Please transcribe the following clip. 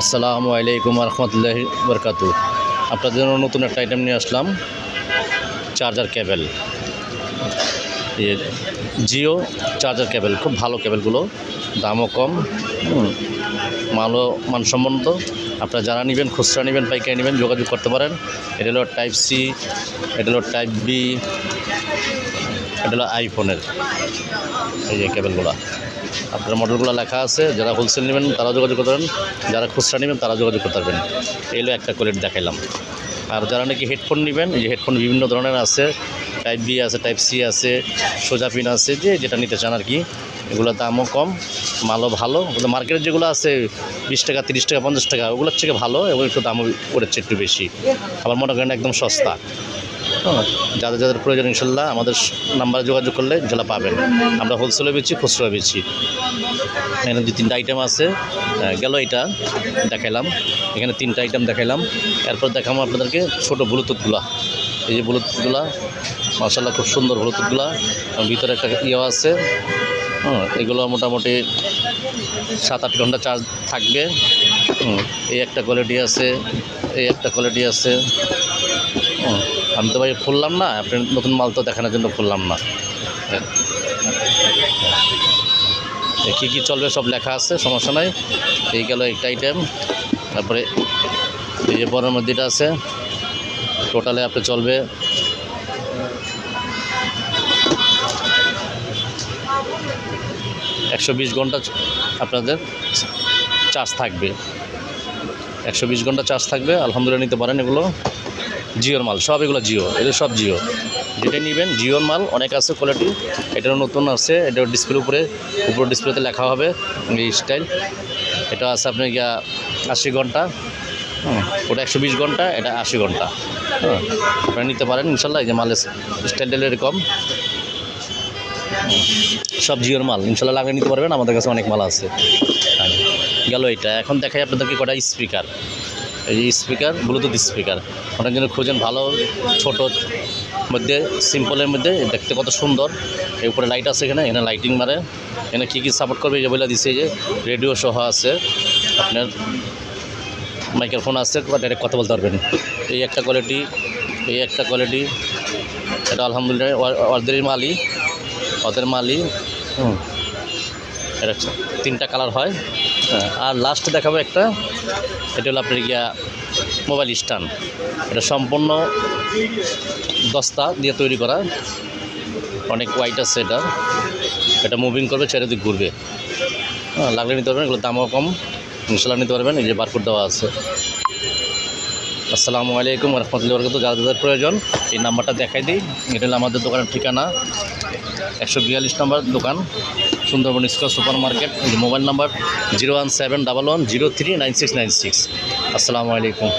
আসসালামু আলাইকুম রহমতুল্লাহ বরকাত আপনাদের জন্য নতুন একটা আইটেম নিয়ে আসলাম charger cable Jio charger cable খুব ভালো কেবেলগুলো দামও কম মালও মানসম্মত। আপনারা যারা নেবেন, খুচরা নেবেন, পাইকারি নেবেন, যোগাযোগ করতে পারেন। এটা হলো টাইপ সি এটা হলো টাইপ বি এটা হলো আইফোনের এই যে কেবেলগুলো আপনার মডেলগুলো লেখা আছে, যারা হোলসেল নেবেন তারা যোগাযোগ করতে পারেন, যারা খুচরা নেবেন তারা যোগাযোগ করতে পারবেন। এই হলো একটা কোয়ালিটি দেখাইলাম। আর যারা নাকি হেডফোন নেবেন, এই যে হেডফোন বিভিন্ন ধরনের আছে টাইপ বি আছে টাইপ সি আছে, সোজা পিন আছে, যে যেটা নিতে চান আর কি এগুলোর দামও কম, মালও ভালো মার্কেটে যেগুলো আছে, বিশ টাকা, তিরিশ টাকা, পঞ্চাশ টাকা, ওগুলোর থেকে ভালো, এবং একটু দামও পড়েছে একটু বেশি। আবার মনে করেন একদম সস্তা। যাদের যাদের প্রয়োজন ইনশাল্লাহ আমাদের নাম্বারে যোগাযোগ করলে ইনশাল্লাহ পাবেন। আমরা হোলসেলে বেচি খুচরো বেচি। এখানে দু তিনটা আইটেম আছে। গেল এটা, দেখাইলাম। এখানে তিনটা আইটেম দেখাইলাম। এরপর দেখাবো আপনাদেরকে ছোটো ব্লুটুথগুলা। এই যে ব্লুটুথগুলা মার্শাল্লাহ খুব সুন্দর ব্লুটুথগুলা। ভিতরে একটা ইয়ে আছে। এগুলো মোটামুটি সাত আট ঘণ্টা চার্জ থাকবে। এই একটা কোয়ালিটি আছে, এই একটা কোয়ালিটি আছে। আমি তো ভাই খুললাম না, আপনি নতুন মাল তো দেখানোর জন্য খুললাম না। কী কী চলবে সব লেখা আছে, সমস্যা নাই। এই গেল একটা আইটেম তারপরে এই যে বড়ের মধ্যে এটা আছে টোটালে আপনি চলবে। একশো বিশ ঘণ্টা আপনাদের চার্জ থাকবে। একশো বিশ ঘণ্টা চার্জ থাকবে, আলহামদুলিল্লাহ নিতে পারেন এগুলো। জিওর মাল, সব এগুলো জিও এগুলো সব জিও যেটা নেবেন, জিওর মাল, অনেক আছে কোয়ালিটি এটারও নতুন আছে এটার ডিসপ্লে উপরে উপরে ডিসপ্লেতে লেখা হবে এই স্টাইল এটা আছে আপনার গিয়া আশি ঘণ্টা ওটা একশো বিশ ঘণ্টা, এটা আশি ঘণ্টা হ্যাঁ আপনারা নিতে পারেন, ইনশাল্লাহ, এই যে মালের স্টাইল এরকম। সব জিওর মাল, ইনশাল্লাহ লাগিয়ে নিতে পারবেন, আমাদের কাছে অনেক মাল আছে। গেল এটা এখন দেখাই আপনাদেরকে কটা স্পিকার এই স্পিকার ব্লুটুথ স্পিকার। অনেক জন্য খুঁজেন ভালো, ছোট, মধ্যে সিম্পলের মধ্যে দেখতে কত সুন্দর। এর উপরে লাইট আছে এখানে এখানে লাইটিং মারে। এখানে কী কী সাপোর্ট করবে এই বলে দিছে যে রেডিও সহ আছে। আপনার মাইক্রোফোন আছে ডাইরেক্ট কথা বলতে পারবেন। এই একটা কোয়ালিটি এই একটা কোয়ালিটি এটা আলহামদুলিল্লাহ ওদের মালই ওদের মালই হুম। এটা তিনটা কালার হয়। হ্যাঁ, আর লাস্টে দেখাবো একটা। এটা হলো আপনার গিয়া মোবাইল স্ট্যান্ড এটা সম্পূর্ণ দস্তা দিয়ে তৈরি করা। অনেক হোয়াইট আছে এটা। এটা মুভিং করবে চারিদিক ঘুরবে। হ্যাঁ লাগলে নিতে পারবেন এগুলো দামও কম। ইনশাল্লাহ নিতে পারবেন এই যে বারকোড দেওয়া আছে। আসসালামু আলাইকুম রহমতুল্লাহ বরকত যাদের প্রয়োজন, এই নাম্বারটা দেখাই দিই। এটা হলো আমাদের দোকানের ঠিকানা। একশো বিয়াল্লিশ নম্বর দোকান, Sundarban square super market mobile number, zero one seven double one zero three nine six nine six. আসসালামু আলাইকুম।